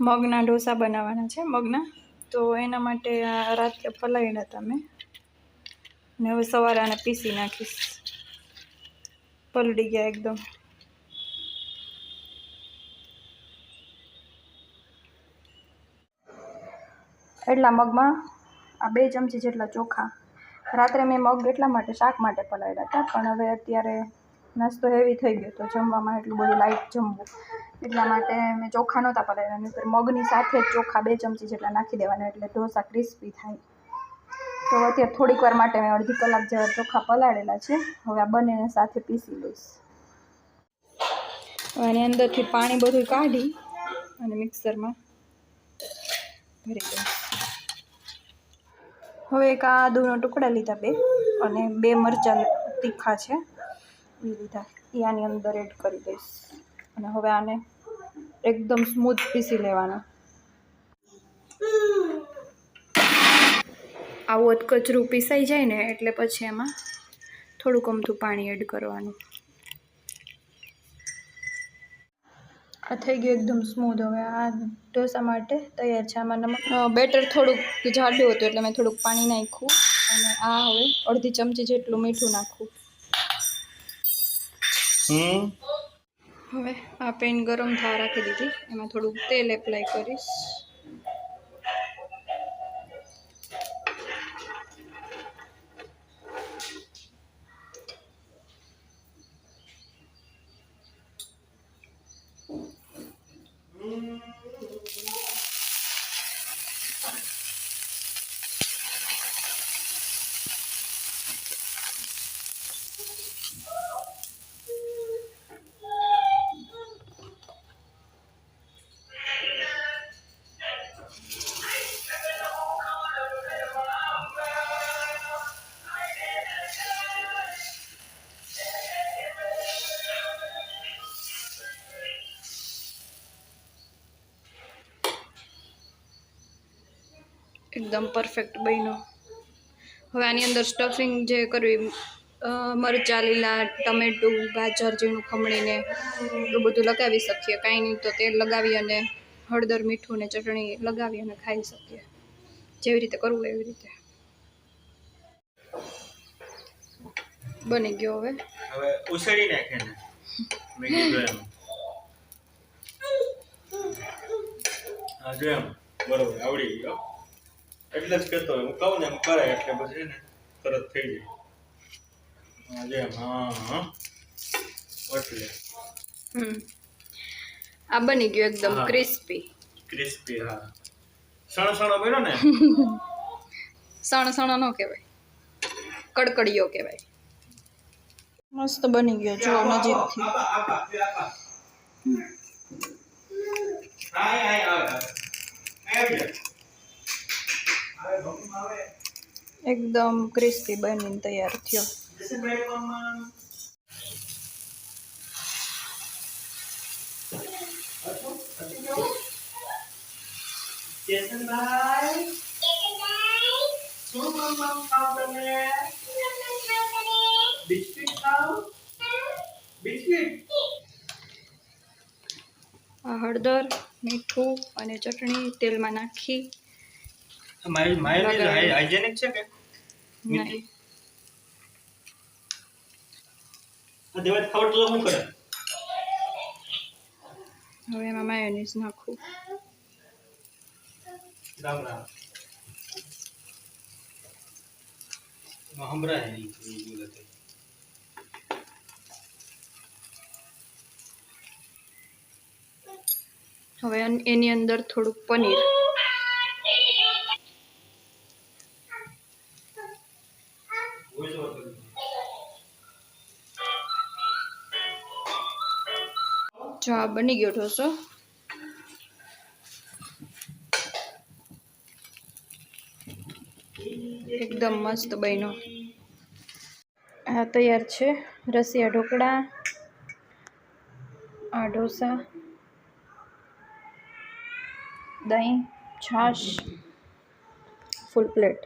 મગના ઢોસા બનાવવાના છે, મગના. તો એના માટે રાત્રે ફલાવીને હતા મેં ને હવે સવારે આને પીસી નાખીશ. પલળી ગયા એકદમ. એટલા મગમાં આ બે ચમચી જેટલા ચોખા. રાત્રે મેં મગ એટલા માટે શાક માટે પલાળ્યા હતા, પણ હવે અત્યારે નાસ્તો હેવી થઈ ગયો તો જમવામાં એટલું બધું લાઇટ જમવું. એટલા માટે મેં ચોખા નહોતા પલાળ્યા. નહીં મગની સાથે ચોખા બે ચમચી જેટલા નાખી દેવાના એટલે ઢોસા ક્રિસ્પી થાય. તો અત્યારે થોડીક વાર માટે મેં અડધી કલાક જેવા ચોખા પલાળેલા છે. હવે આ બંનેને સાથે પીસી લઈશ. આની અંદરથી પાણી બધું કાઢી અને મિક્સરમાં ભરી દઈશ. હવે એક આદુનો ટુકડા લીધા બે અને બે મરચાં તીખા છે. લીધા. એ આની અંદર એડ કરી દઈશ. અને હવે આને એકદમ સ્મૂથ પીસી લેવાના. આવું કચરું પીસાઈ જાય ને એટલે પછી એમાં થોડુંક અમથું પાણી એડ કરવાનું. આ થઈ ગયું એકદમ સ્મૂથ હવે આ ઢોસા માટે તૈયાર છે. આમાં નમક બેટર થોડુંક જાડું હતું એટલે મેં થોડુંક પાણી નાખ્યું. અને આ હવે અડધી ચમચી જેટલું મીઠું નાખવું. હવે આ પેન ગરમ થવા રાખી દીધી. એમાં થોડુંક તેલ એપ્લાય કરીશ. એકદમ પરફેક્ટ બન્યો. હવે આની અંદર સ્ટફિંગ જે કરવી મરચાં, લીલા, ટમેટું, ગાજર ઝીણું ખમણીને એ બધું લગાવી શકીએ. કાંઈ નહીં તો તેલ લગાવી અને હળદર, મીઠું ને ચટણી લગાવી અને ખાઈ શકીએ. જેવી રીતે કરવું એવી રીતે. બની ગયો હવે. ઉછેડી નાખે આવડી ગયો. એટલે જ કહેતો હોય. હું કહું ને એમ કરે એટલે પછી ને તરત થઈ જાય. હા હા એટલે. આ બની ગયું એકદમ ક્રિસ્પી ક્રિસ્પી હા. સણસણો સણો બન્યો ને? સણસણો નો કહેવાય. કડકડીયો કહેવાય. મસ્ત બની ગયો જો નજીકથી હાય હાય આવે આવી જા એકદમ ક્રિસ્પી બનીને તૈયાર થયો. આ હળદર મીઠું અને ચટણી તેલમાં નાખી મારી મારી હાઇજેનિક છે કે? નાખી આ દેવાજ ખાવ તો શું કરે? હવે એમાં માયોનીઝ નાખું. રામ રામ. હમણાં હે બોલતે હવે એની અંદર થોડુંક પનીર. જો બની ગયો ઢોસો. એકદમ મસ્ત બન્યો. આ તૈયાર છે રસિયા ઢોકળા, આ ઢોસા, દહીં, છાશ, ફૂલ પ્લેટ.